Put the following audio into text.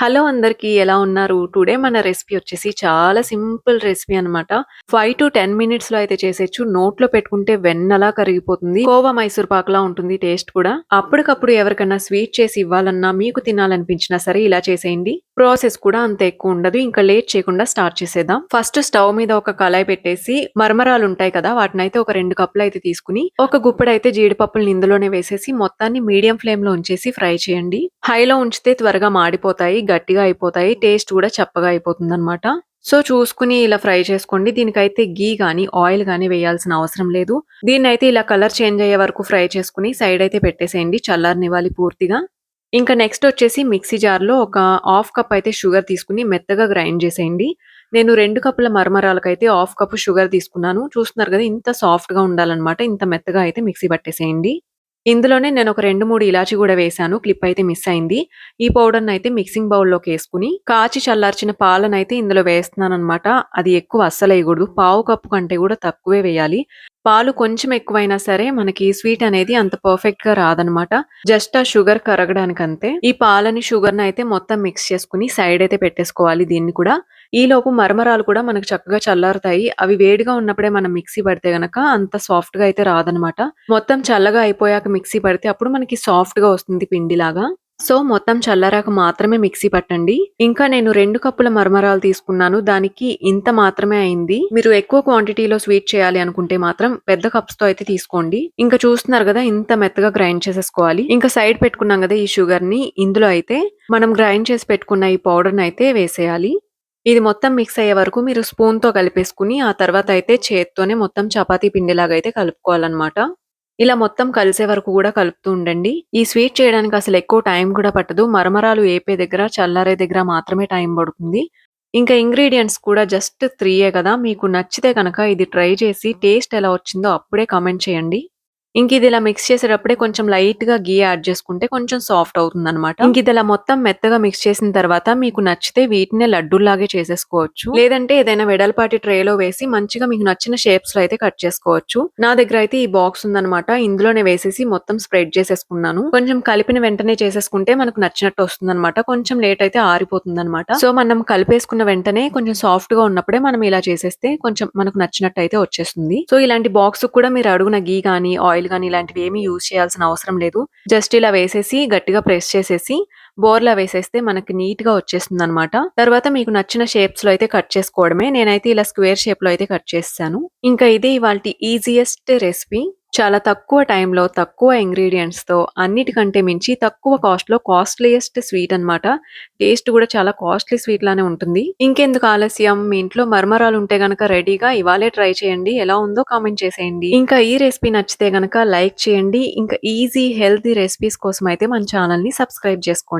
Hello అందరికీ ఎలా ఉన్నారు? టుడే మన రెసిపీ వచ్చేసి చాలా సింపుల్ రెసిపీ అనమాట. 5-10 మినిట్స్‌లో అయితే చేసేచ్చు నోట్లో పెట్టుకుంటే వెన్నలా కరిగిపోతుంది. కోవా మైసూర్ పాకులా ఉంటుంది టేస్ట్ కూడా. అప్పటికప్పుడు ఎవరికన్నా స్వీట్ చేసి ఇవ్వాలన్నా, మీకు తినాలనిపించినా సరే ఇలా చేసేయండి. ప్రాసెస్ కూడా అంత ఎక్కువ ఉండదు. ఇంకా లేట్ చేయకుండా స్టార్ట్ చేసేద్దాం. ఫస్ట్ స్టవ్ మీద ఒక కళాయి పెట్టేసి మరమరాలు ఉంటాయి కదా! వాటిని అయితే ఒక రెండు కప్పులు అయితే తీసుకొని, ఒక గుప్పడైతే జీడిపప్పులు ఇందులోనే వేసేసి మొత్తాన్ని మీడియం ఫ్లేమ్లో ఉంచేసి ఫ్రై చేయండి. హైలో ఉంచితే త్వరగా మాడిపోతాయి. గట్టిగా అయిపోతాయి. టేస్ట్ కూడా చప్పగా అయిపోతుంది అనమాట సో, చూసుకొని ఇలా ఫ్రై చేసుకోండి. దీనికైతే గీ కానీ ఆయిల్ కానీ వేయాల్సిన అవసరం లేదు. దీన్ని అయితే ఇలా కలర్ చేంజ్ అయ్యే వరకు ఫ్రై చేసుకుని సైడ్ అయితే పెట్టేసేయండి. చల్లారనివ్వాలి పూర్తిగా. ఇంకా నెక్స్ట్ వచ్చేసి మిక్సీ జార్‌లో ఒక హాఫ్ కప్ అయితే షుగర్ తీసుకొని మెత్తగా గ్రైండ్ చేసేయండి. నేను రెండు కప్పుల మరమరాలకైతే హాఫ్ కప్ షుగర్ తీసుకున్నాను. చూస్తున్నారు కదా! ఇంత సాఫ్ట్‌గా ఉండాలన్నమాట ఇంత మెత్తగా అయితే మిక్సీ పట్టేసేయండి. ఇందులోనే నేను ఒక రెండు మూడు ఇలాచి కూడా వేశాను. క్లిప్ అయితే మిస్ అయింది. ఈ పౌడర్‌నైతే మిక్సింగ్ బౌల్‌లోకేసుకొని, కాచి చల్లార్చిన పాలనైతే ఇందులో వేస్తున్నాను అనమాట అది ఎక్కువ అస్సలేయకూడదు. పావు కప్పు కంటే కూడా తక్కువే వేయాలి. పాలు కొంచెం ఎక్కువైనా సరే మనకి స్వీట్ అనేది అంత పర్ఫెక్ట్గా రాదనమాట. జస్ట్ ఆ షుగర్ కరగడానికి అంతే ఈ పాలని, షుగర్ని అయితే మొత్తం మిక్స్ చేసుకొని సైడ్ అయితే పెట్టేసుకోవాలి దీన్ని కూడా. ఈలోపు మరమరాలు కూడా మనకు చక్కగా చల్లారుతాయి. అవి వేడిగా ఉన్నప్పుడే మనం మిక్సీ పడితే గనక అంత సాఫ్ట్గా అయితే రాదనమాట. మొత్తం చల్లగా అయిపోయాక మిక్సీ పడితే అప్పుడు మనకి సాఫ్ట్గా వస్తుంది పిండిలాగా. సో, మొత్తం చల్లారాక మాత్రమే మిక్సీ పట్టండి. ఇంకా నేను రెండు కప్పుల మరమరాలు తీసుకున్నాను. దానికి ఇంత మాత్రమే అయింది. మీరు ఎక్కువ క్వాంటిటీలో స్వీట్ చేయాలి అనుకుంటే మాత్రం పెద్ద కప్స్తో అయితే తీసుకోండి. ఇంకా చూస్తున్నారు కదా! ఇంత మెత్తగా గ్రైండ్ చేసేసుకోవాలి. ఇంకా సైడ్ పెట్టుకున్నాం కదా! ఈ షుగర్ని ఇందులో అయితే మనం గ్రైండ్ చేసి పెట్టుకున్న ఈ పౌడర్‌ని అయితే వేసేయాలి. ఇది మొత్తం మిక్స్ అయ్యే వరకు మీరు స్పూన్‌తో కలిపేసుకొని, ఆ తర్వాత అయితే చేత్తోనే మొత్తం చపాతీ పిండిలాగా అయితే కలుపుకోవాలన్నమాట ఇలా మొత్తం కలిసే వరకు కూడా కలుపుతూ ఉండండి. ఈ స్వీట్ చేయడానికి అసలు ఎక్కువ టైం కూడా పట్టదు. మరమరాలు ఏపే దగ్గర, చల్లారే దగ్గర మాత్రమే టైం పడుతుంది. ఇంకా ఇంగ్రీడియంట్స్ కూడా జస్ట్ త్రీయే కదా! మీకు నచ్చితే కనుక ఇది ట్రై చేసి టేస్ట్ ఎలా వచ్చిందో అప్పుడే కామెంట్ చేయండి. ఇంక ఇది ఇలా మిక్స్ చేసేటప్పుడే కొంచెం లైట్గా గీ యాడ్ చేసుకుంటే కొంచెం సాఫ్ట్ అవుతుందనమాట. ఇంక ఇది ఇలా మొత్తం మెత్తగా మిక్స్ చేసిన తర్వాత మీకు నచ్చితే వీటినే లడ్డూలాగే చేసేసుకోవచ్చు. లేదంటే ఏదైనా వెడల్పాటి ట్రేలో వేసి మంచిగా మీకు నచ్చిన షేప్స్లో అయితే కట్ చేసుకోవచ్చు. నా దగ్గర అయితే ఈ బాక్స్ ఉందనమాట. ఇందులోనే వేసేసి మొత్తం స్ప్రెడ్ చేసేసుకున్నాను. కొంచెం కలిపిన వెంటనే చేసేసుకుంటే మనకు నచ్చినట్టు వస్తుందనమాట. కొంచెం లేట్ అయితే ఆరిపోతుందనమాట. సో, మనం కలిపేసుకున్న వెంటనే కొంచెం సాఫ్ట్గా ఉన్నప్పుడే మనం ఇలా చేసేస్తే కొంచెం మనకు నచ్చినట్టు అయితే వచ్చేస్తుంది. సో, ఇలాంటి బాక్స్ కూడా మీరు అడుగున గీ గానీ, ఆయిల్ కానీ ఇలాంటివి ఏమి యూజ్ చేయాల్సిన అవసరం లేదు. జస్ట్ ఇలా వేసేసి గట్టిగా ప్రెస్ చేసేసి బోర్లా వేసేస్తే మనకి నీట్గా వచ్చేస్తుంది అనమాట తర్వాత మీకు నచ్చిన షేప్స్లో అయితే కట్ చేసుకోవడమే. నేనైతే ఇలా స్క్వేర్ షేప్లో అయితే కట్ చేస్తాను ఇంకా ఇదే ఇవాళ ఈజియెస్ట్ రెసిపీ. చాలా తక్కువ టైంలో, తక్కువ ఇంగ్రీడియెంట్స్‌తో అన్నిటికంటే మించి తక్కువ కాస్ట్‌లో కాస్ట్‌లీయెస్ట్ స్వీట్ అనమాట. టేస్ట్ కూడా చాలా కాస్ట్‌లీ స్వీట్ లానే ఉంటుంది. ఇంకెందుకు ఆలస్యం మీ ఇంట్లో మర్మరాలు ఉంటే గనక రెడీగా ఇవాళే ట్రై చేయండి. ఎలా ఉందో కామెంట్ చేసేయండి. ఇంకా ఈ రెసిపీ నచ్చితే గనక లైక్ చేయండి. ఇంకా ఈజీ హెల్తీ రెసిపీస్ కోసం అయితే మన ఛానల్‌ని సబ్స్క్రైబ్ చేసుకోండి.